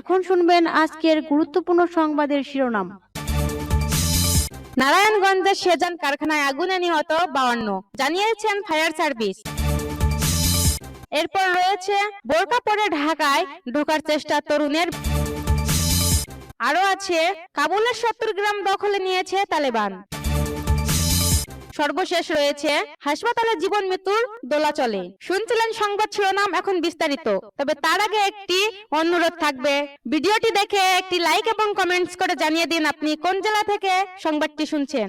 এখন শুনবেন আজকের গুরুত্বপূর্ণ সংবাদের শিরোনাম। নারায়ণগঞ্জের সেজান কারখানায় আগুনে নিহত বাউান্ন, জানিয়েছেন ফায়ার সার্ভিস। এরপর রয়েছে, বোরকা পরে ঢাকায় ঢোকার চেষ্টা তরুণের। আরও আছে, কাবুলের সত্তর গ্রাম দখলে নিয়েছে তালেবান। সর্বশেষ রয়েছে হাসপাতালে জীবন মৃত্যুর দোলা চলে। শুনছিলেন সংবাদ শিরোনাম এখন বিস্তারিত। তবে তার আগে একটি অনুরোধ থাকবে। ভিডিওটি দেখে একটি লাইক এবং কমেন্টস করে জানিয়ে দিন আপনি কোন জেলা থেকে সংবাদটি শুনছেন।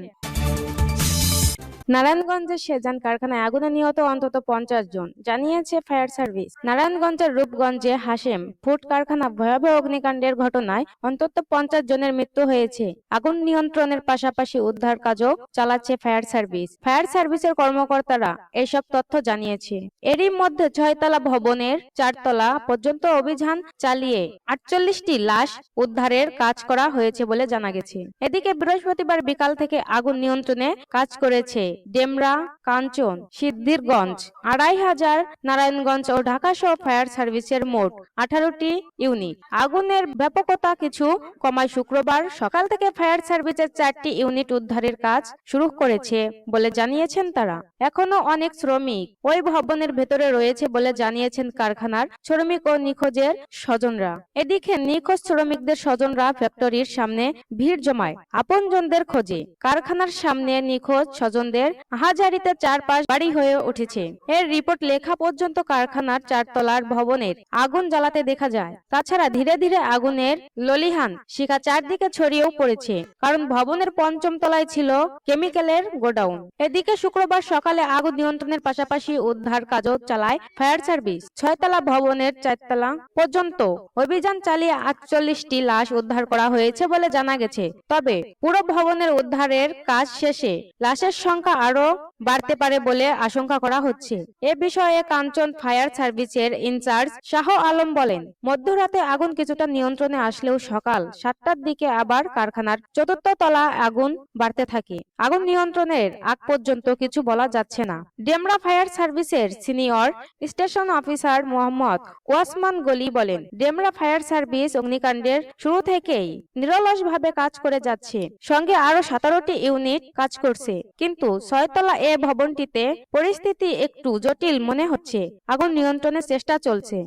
নারায়ণগঞ্জের সেজান কারখানায় আগুনে নিহত অন্তত পঞ্চাশ জন, জানিয়েছে ফায়ার সার্ভিস। নারায়ণগঞ্জের রূপগঞ্জে হাসেম ফুড কারখানা ভয়াবহ অগ্নিকাণ্ডের ঘটনায় অন্তত পঞ্চাশ জনের মৃত্যু হয়েছে। আগুন নিয়ন্ত্রণের পাশাপাশি উদ্ধার কাজও চালাচ্ছে ফায়ার সার্ভিস। ফায়ার সার্ভিসের কর্মকর্তারা এসব তথ্য জানিয়েছে। এরই মধ্যে ছয়তলা ভবনের চারতলা পর্যন্ত অভিযান চালিয়ে আটচল্লিশটি লাশ উদ্ধারের কাজ করা হয়েছে বলে জানা গেছে। এদিকে বৃহস্পতিবার বিকাল থেকে আগুন নিয়ন্ত্রণে কাজ করেছে ডেমরা, কাঞ্চন, সিদ্ধিরগঞ্জ, আড়াই হাজার নারায়ণগঞ্জ ও ঢাকা সহ ফায়ার সার্ভিসের মোট আঠারোটি ইউনিট। আগুনের ব্যাপকতা কিছু কমায় শুক্রবার সকাল থেকে ফায়ার সার্ভিসের চারটি ইউনিট উদ্ধারের কাজ শুরু করেছে বলে জানিয়েছেন তারা। এখনও অনেক শ্রমিক ওই ভবনের ভেতরে রয়েছে বলে জানিয়েছেন কারখানার শ্রমিক ও নিখোঁজের স্বজনরা। এদিকে নিখোঁজ শ্রমিকদের স্বজনরা ফ্যাক্টরির সামনে ভিড় জমায়, আপনজনদের খোঁজে। কারখানার সামনে নিখোঁজ স্বজনদের হাজারিতে চারপাশ বাড়ি হয়ে উঠেছে। এর রিপোর্ট লেখা পর্যন্ত কারখানার চারতলার ভবনের আগুন জ্বালাতে দেখা যায়। তাছাড়া ধীরে ধীরে আগুনের ললিহান শিখা চারদিকে ছড়িয়েও পড়েছে, কারণ ভবনের পঞ্চম তলায় ছিল কেমিক্যালের গোডাউন। এদিকে শুক্রবার সকালে আগুন নিয়ন্ত্রণের পাশাপাশি উদ্ধার কাজও চালায় ফায়ার সার্ভিস। ছয়তলা ভবনের চারতলা পর্যন্ত অভিযান চালিয়ে আটচল্লিশটি লাশ উদ্ধার করা হয়েছে বলে জানা গেছে। তবে পুরো ভবনের উদ্ধারের কাজ শেষে লাশের সংখ্যা আরও বাড়তে পারে বলে আশঙ্কা করা হচ্ছে। এ বিষয়ে কাঞ্চন ফায়ার সার্ভিসের ইনচার্জ শাহ আলম বলেন, মধ্যরাতে আগুন কিছুটা নিয়ন্ত্রণে আসলেও সকাল সাতটার দিকে আবার কারখানার চতুর্থ তলা আগুন বাড়তে থাকে। আগুন নিয়ন্ত্রণের আগ পর্যন্ত কিছু বলা যাচ্ছে না। ডেমরা ফায়ার সার্ভিসের senior station officer Mohammad Wasman গলি বলেন, ডেমরা ফায়ার সার্ভিস অগ্নিকাণ্ডের শুরু থেকেই নিরলসভাবে কাজ করে যাচ্ছে। সঙ্গে আরও সতেরোটি ইউনিট কাজ করছে, কিন্তু ছয়তলা এ ভবনটিতে পরিস্থিতি একটু জটিল মনে হচ্ছে। আগুন নিয়ন্ত্রণের চেষ্টা চলছে।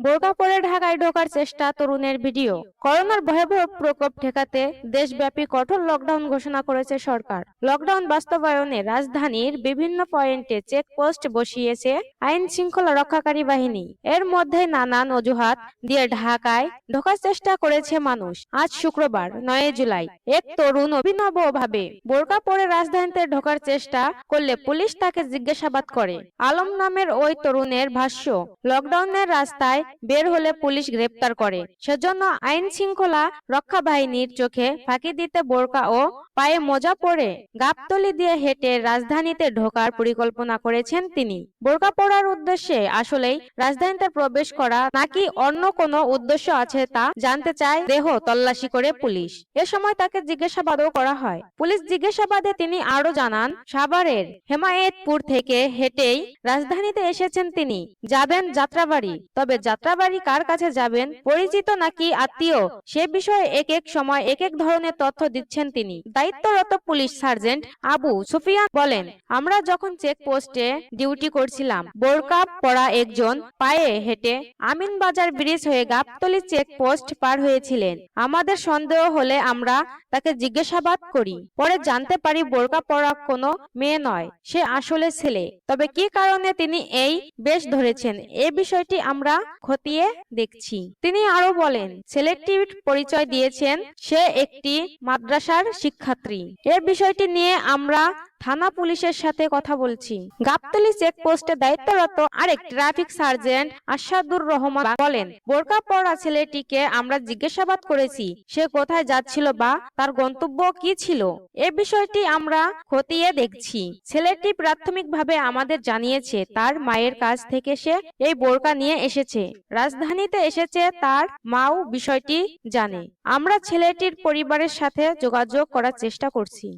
বোরকা পরে ঢাকায় ঢোকার চেষ্টা তরুণের ভিডিও। করোনার ভয়াবহ প্রকোপ ঠেকাতে দেশব্যাপী কঠোর লকডাউন ঘোষণা করেছে সরকার। লকডাউন বাস্তবায়নে রাজধানীর বিভিন্ন পয়েন্টে চেকপোস্ট বসিয়েছে আইন শৃঙ্খলা রক্ষাকারী বাহিনী। এর মধ্যে নানান অজুহাত দিয়ে ঢাকায় ঢোকার চেষ্টা করেছে মানুষ। আজ শুক্রবার, নয় জুলাই। এক তরুণ অভিনব ভাবে বোরকা পরে রাজধানীতে ঢোকার চেষ্টা করলে পুলিশ তাকে জিজ্ঞাসাবাদ করে। আলম নামের ওই তরুণের ভাষ্য, লকডাউনের রাস্তায় বের হলে পুলিশ গ্রেপ্তার করে। সেজন্য আইন শৃঙ্খলা রক্ষা বাহিনীর চোখে ফাঁকি দিতে বোরকা ও পায়ে মোজা পরে গাবতলি দিয়ে হেঁটে রাজধানীতে ঢোকার পরিকল্পনা করেছেন তিনি। বোরকা পড়ার উদ্দেশ্যে আসলেই রাজধানীতে প্রবেশ করা নাকি অন্য কোনো উদ্দেশ্য আছে তা জানতে চায় দেহ তল্লাশি করে পুলিশ। এ সময় তাকে জিজ্ঞাসাবাদও করা হয়। পুলিশ জিজ্ঞাসাবাদে তিনি আরও জানান, সাভারের হেমায়েতপুর থেকে হেঁটেই রাজধানীতে এসেছেন তিনি। যাবেন যাত্রাবাড়ি, তবে যাত্রাবাড়ি কার কাছে যাবেন? পরিচিত নাকি আত্মীয়? সে বিষয়ে এক এক সময় এক এক ধরনের তথ্য দিচ্ছেন তিনি। দায়িত্বরত পুলিশ সার্জেন্ট আবু সুফিয়ান বলেন, আমরা যখন চেক পোস্টে ডিউটি করছিলাম, বোরকা পরা একজন পায়ে হেঁটে আমিনবাজার ব্রিজ হয়ে গাবতলি চেক পোস্ট পার হয়েছিলেন। আমাদের সন্দেহ হলে আমরা তাকে জিজ্ঞাসাবাদ করি। পরে জানতে পারি বোরকা পরা কোনো মেয়ে নয়, সে আসলে ছেলে। তবে কি কারণে তিনি এই বেশ ধরেছেন? এ বিষয়টি আমরা খতিয়ে দেখছি। তিনি আরও বলেন ছেলেটির পরিচয় দিয়েছেন, সে একটি মাদ্রাসার শিক্ষার্থী। এ বিষয়টি নিয়ে আমরা থানা পুলিশের সাথে কথা বলছি। গাবতলি চেকপোস্টে দায়িত্বরত আরেক ট্রাফিক সার্জেন্ট আশাদুর রহমান বলেন, বোরকা পড়া ছেলেটিকে আমরা জিজ্ঞাসাবাদ করেছি, সে কোথায় যাচ্ছিল বা তার গন্তব্য কি ছিল? এ বিষয়টি আমরা খতিয়ে দেখছি। ছেলেটি প্রাথমিকভাবে আমাদের জানিয়েছে, তার মায়ের কাছ থেকে সে এই বোরকা নিয়ে এসেছে। রাজধানীতে এসেছে তার মাও বিষয়টি জানে। আমরা ছেলেটির পরিবারের সাথে যোগাযোগ করার চেষ্টা করছি।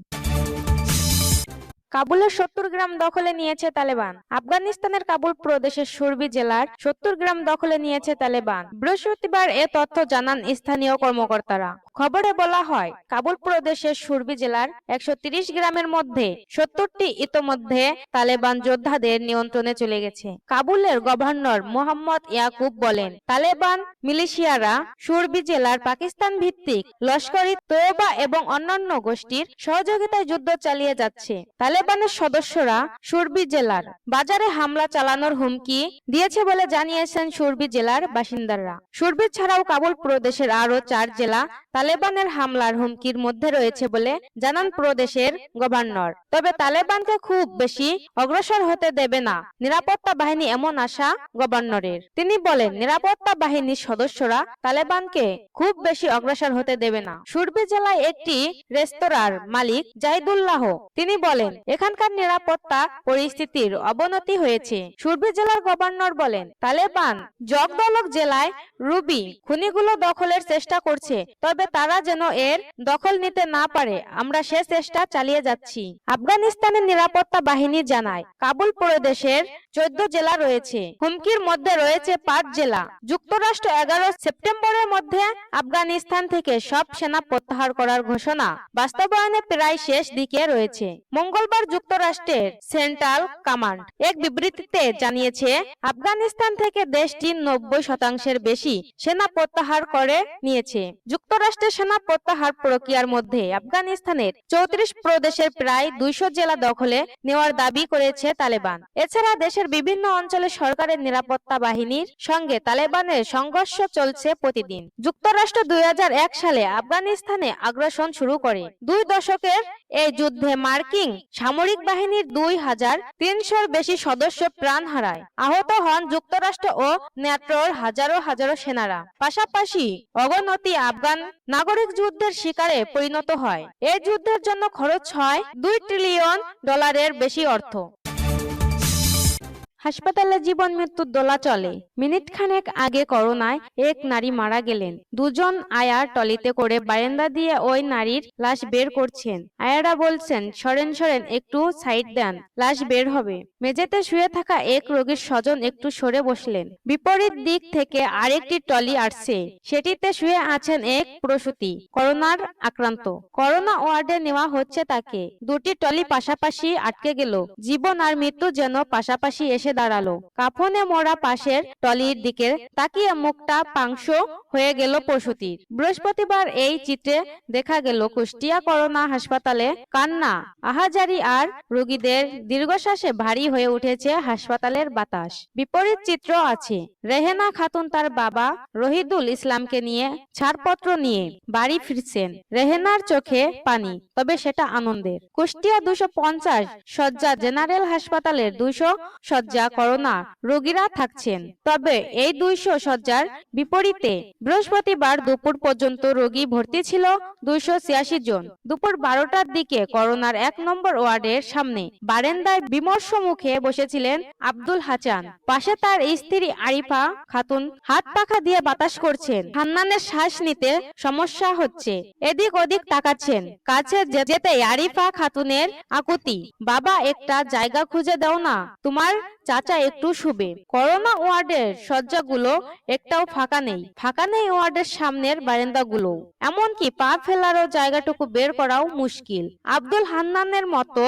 কাবুলের সত্তর গ্রাম দখলে নিয়েছে তালেবান। আফগানিস্তানের কাবুল প্রদেশের সুরবি জেলার সত্তর গ্রাম দখলে নিয়েছে তালেবান। বৃহস্পতিবার এ তথ্য জানান স্থানীয় কর্মকর্তারা। খবরে বলা হয়, কাবুল প্রদেশের সুরবি জেলার একশো গ্রামের মধ্যে সত্তরটি ইতোমধ্যে তালেবান যোদ্ধাদের নিয়ন্ত্রণে চলে গেছে। কাবুলের গভর্নর মোহাম্মদ ইয়াকুব বলেন, তালেবান মিলিশিয়ারা সুরবি জেলার পাকিস্তান ভিত্তিক লস্করি তোয়বা এবং অন্যান্য গোষ্ঠীর সহযোগিতায় যুদ্ধ চালিয়ে যাচ্ছে। তালেবানের সদস্যরা সুরবি জেলার বাজারে হামলা চালানোর হুমকি দিয়েছে বলে জানিয়েছেন সুরবি জেলার বাসিন্দারা। সুরবি ছাড়াও কাবুল প্রদেশের আরও চার জেলা তালেবানের হামলার হুমকির মধ্যে রয়েছে বলে জানান প্রদেশের গভর্নর। তবে তালেবানকে খুব বেশি অগ্রসর হতে দেবে না নিরাপত্তা বাহিনী এমন আশা গভর্নরের। তিনি বলেন, নিরাপত্তা বাহিনীর সদস্যরা তালেবানকে খুব বেশি অগ্রসর হতে দেবে না। সুরবি জেলায় একটি রেস্তোরাঁর মালিক জাহিদুল্লাহ তিনি বলেন, এখানকার নিরাপত্তা পরিস্থিতির অবনতি হয়েছে। সুরবি জেলার গভর্নর বলেন, তালেবান জগদলক জেলায় রুবি খুনিগুলো দখলের চেষ্টা করছে, তবে তারা যেন এর দখল নিতে না পারে। আমরা সে চেষ্টা চালিয়ে যাচ্ছি। আফগানিস্তানের নিরাপত্তা বাহিনী জানায়, কাবুল প্রদেশের চোদ্দ জেলা রয়েছে। হুমকির মধ্যে রয়েছে পাঁচ জেলা। যুক্তরাষ্ট্র এগারো সেপ্টেম্বরের মধ্যে আফগানিস্তান থেকে সব সেনা প্রত্যাহার করার ঘোষণা। বাস্তবায়নে প্রায় শেষ দিকে রয়েছে। মঙ্গলবার যুক্তরাষ্ট্রের সেন্ট্রাল কমান্ড এক বিবৃতিতে জানিয়েছে, আফগানিস্তান থেকে দেশটি নব্বই শতাংশের বেশি সেনা প্রত্যাহার করে নিয়েছে। যুক্তরাষ্ট্রের সেনা প্রত্যাহার প্রক্রিয়ার মধ্যে আফগানিস্তানের চৌত্রিশ প্রদেশের প্রায় দুইশো জেলা দখলে নেওয়ার দাবি করেছে তালেবান। এছাড়া দেশের বিভিন্ন অঞ্চলে সরকারের নিরাপত্তা বাহিনীর সঙ্গে তালেবানের সংঘর্ষ চলছে প্রতিদিন। যুক্তরাষ্ট্র দুই সালে আফগানিস্তানে আগ্রাসন শুরু করে। দুই দশকের এই যুদ্ধে মার্কিন সামরিক বাহিনীর দুই হাজার তিনশোর বেশি সদস্য প্রাণ হারায়। আহত হন যুক্তরাষ্ট্র ও ন্যাটোর হাজারো হাজারো সেনারা। পাশাপাশি অগণতি আফগান নাগরিক যুদ্ধের শিকারে পরিণত হয়। এ যুদ্ধের জন্য খরচ হয় দুই ট্রিলিয়ন ডলারের বেশি অর্থ। হাসপাতালে জীবন মৃত্যুর দোলা চলে। মিনিট খানেক আগে করোনায় এক নারী মারা গেলেন। দুজন আয়ার টলিতে করে বারান্দা দিয়ে ওই নারীর লাশ বের করছেন। আয়ারা বলছেন, সরেন সরেন, একটু সাইড দেন, লাশ বের হবে। মেঝেতে শুয়ে থাকা এক রোগীর স্বজন একটু সরে বসলেন। বিপরীত দিক থেকে আরেকটি টলি আসছে। সেটিতে শুয়ে আছেন এক প্রসূতি, করোনার আক্রান্ত। করোনা ওয়ার্ডে নেওয়া হচ্ছে তাকে। দুটি টলি পাশাপাশি আটকে গেল। জীবন আর মৃত্যু যেন পাশাপাশি এসে দাঁড়াল। কাফনে মোড়া পাশের টলির দিকে তাকিয়ে মুখটা পাংশ হয়ে গেল প্রসূতির। বৃহস্পতিবার এই চিত্রে দেখা গেল, কুষ্টিয়া করোনা হাসপাতালে কান্না, আহাজারি আর রোগীদের দীর্ঘশ্বাসে ভারী হয়ে উঠেছে হাসপাতালের বাতাস। বিপরীত চিত্র আছে, রেহেনা খাতুন তার বাবা রহিদুল ইসলামকে নিয়ে ছাড়পত্র নিয়ে বাড়ি ফিরছেন। রেহেনার চোখে পানি, তবে সেটা আনন্দের। কুষ্টিয়া দুশো পঞ্চাশ শয্যা জেনারেল হাসপাতালের দুইশো শয্যা করোনা রোগীরা থাকছেন। তবে এই দুইশো শয্যার বিপরীতে বৃহস্পতিবার দুপুর পর্যন্ত রোগী ভর্তি ছিল দুইশো ছিয়াশি জন। দুপুর বারোটার দিকে করোনার এক নম্বর ওয়ার্ডের সামনে বারেন্দায় বিমর্ষ মুখে বসেছিলেন আব্দুল হাসান। পাশে তার স্ত্রী আরিফা খাতুন হাত পাখা দিয়ে বাতাস করছেন। হান্নানের শ্বাস নিতে সমস্যা হচ্ছে। এদিক ওদিক তাকাচ্ছেন। কাছে যে- যেতেই আরিফা খাতুনের আকুতি, বাবা, একটা জায়গা খুঁজে দাও না। তোমার চাচা একটু শুবে। করোনা ওয়ার্ডের শয্যাগুলো একটাও ফাঁকা নেই। ফাঁকা নেই ওয়ার্ডের সামনের বারান্দাগুলো। এমনকি পা ফেলারও জায়গাটুকু বের করাও মুশকিল। আব্দুল হান্নানের মতো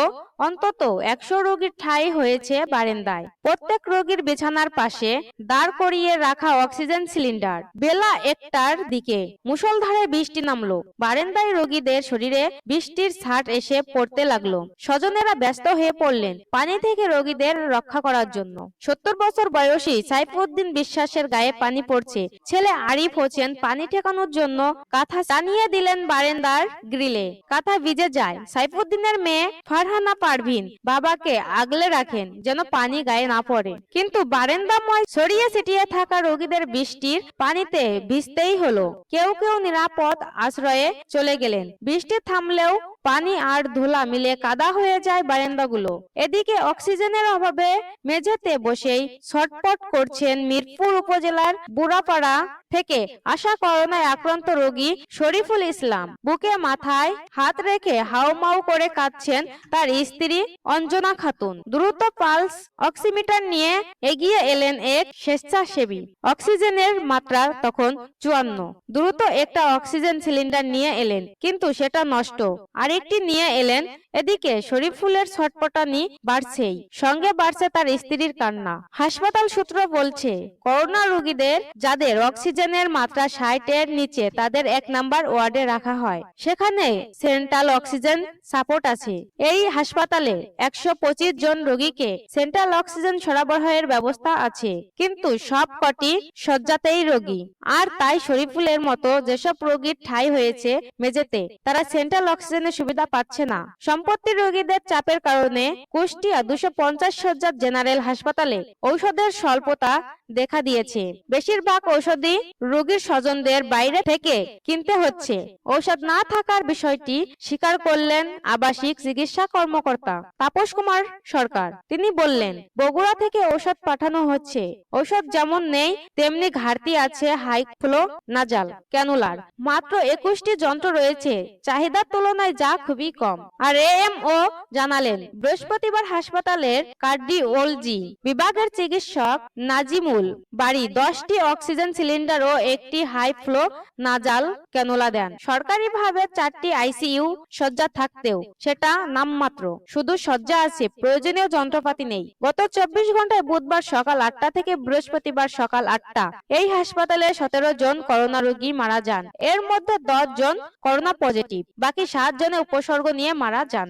অন্তত একশো রোগীর ঠাঁই হয়েছে বারেন্দায়। প্রত্যেক রোগীর বিছানার পাশে দাঁড় করিয়ে রাখা অক্সিজেন সিলিন্ডার। বেলা একটার দিকে মুষলধারে বৃষ্টি নামলো। বারেন্দায় রোগীদের শরীরে বৃষ্টির ছাট এসে পড়তে লাগল। স্বজনেরা ব্যস্ত হয়ে পড়লেন পানি থেকে রোগীদের রক্ষা করার জন্য। সত্তর বছর বয়সী সাইফুদ্দিন বিশ্বাসের গায়ে পানি পড়ছে। ছেলে আরিফ হোসেন পানি ঠেকানোর জন্য কাঁথা টানিয়ে দিলেন বারেন্দার গ্রিলে। কাঁথা ভিজে যায়। সাইফুদ্দিনের মেয়ে ফারহানা পারভিন বাবাকে আগলে রাখেন, যেন পানি গায়ে না পড়ে। কিন্তু বারেন্দাময় ছড়িয়ে ছিটিয়ে থাকা রোগীদের বৃষ্টির পানিতে ভিজতেই হলো। কেউ কেউ নিরাপদ আশ্রয়ে চলে গেলেন। বৃষ্টি থামলেও পানি আর ধুলা মিলে কাদা হয়ে যায় বারান্দাগুলো। এদিকে অক্সিজেনের অভাবে মেঝেতে বসেই ছটপট করছেন মিরপুর উপজেলার বুড়াপাড়া থেকে আসা করোনায় আক্রান্ত রোগী শরীফুল ইসলাম। বুকে মাথায় হাত রেখে হাউমাউ করে কাঁদছেন তার স্ত্রী অঞ্জনা খাতুন। দ্রুত পালস অক্সিমিটার নিয়ে এগিয়ে এলেন এক স্বেচ্ছাসেবী। অক্সিজেনের মাত্রা তখন চুয়ান্ন। দ্রুত একটা অক্সিজেন সিলিন্ডার নিয়ে এলেন, কিন্তু সেটা নষ্ট। আরেকটি নিয়ে এলেন, এদিকে শরীফুলের ছটপটানি বাড়ছেই। সঙ্গে বাড়ছে তার স্ত্রীর কান্না। হাসপাতাল সূত্র বলছে, করোনা রোগীদের যাদের অক্সিজেনের মাত্রা ষাটের নিচে তাদের এক নাম্বার ওয়ার্ডে রাখা হয়। সেখানে সেন্ট্রাল অক্সিজেন সাপোর্ট আছে। এই হাসপাতালে একশো পঁচিশ জন রোগীকে সেন্ট্রাল অক্সিজেন সরবরাহের ব্যবস্থা আছে। কিন্তু সব কটি শয্যাতেই রোগী। আর তাই শরীফুলের মতো যেসব রোগীর ঠাই হয়েছে মেঝেতে, তারা সেন্ট্রাল অক্সিজেনের সুবিধা পাচ্ছে না। সম্পত্তি রোগীদের চাপের কারণে কুষ্টিয়া দুশো পঞ্চাশ শয্যার জেনারেল হাসপাতালে ঔষধের স্বল্পতা দেখা দিয়েছে। বেশিরভাগ ঔষধই রোগীর স্বজনদের বাইরে থেকে কিনতে হচ্ছে। ঔষধ না থাকার বিষয়টি স্বীকার করলেন আবাসিক চিকিৎসা কর্মকর্তা তাপস কুমার সরকার। তিনি বললেন, বগুড়া থেকে ঔষধ পাঠানো হচ্ছে। ঔষধ যেমন নেই, তেমনি ঘাটতি আছে হাই ফ্লো নাজাল, ক্যানুলার। মাত্র একুশটি যন্ত্র রয়েছে। চাহিদার তুলনায় যা খুবই কম। আর এম ও জানালেন, বৃহস্পতিবার হাসপাতালের কার্ডিওলজি বিভাগের চিকিৎসক নাজিমুল বাড়ি দশটি অক্সিজেন সিলিন্ডার ও একটি হাই ফ্লো নাজাল ক্যানুলা দেন। সরকারিভাবে চারটি আইসিইউ শয্যা থাকতেও সেটা নামমাত্র। শুধু শয্যা আছে, প্রয়োজনীয় যন্ত্রপাতি নেই। গত চব্বিশ ঘন্টায় বুধবার সকাল আটটা থেকে বৃহস্পতিবার সকাল আটটা এই হাসপাতালে সতেরো জন করোনা রোগী মারা যান। এর মধ্যে দশ জন করোনা পজিটিভ বাকি সাত জনে উপসর্গ নিয়ে মারা যান।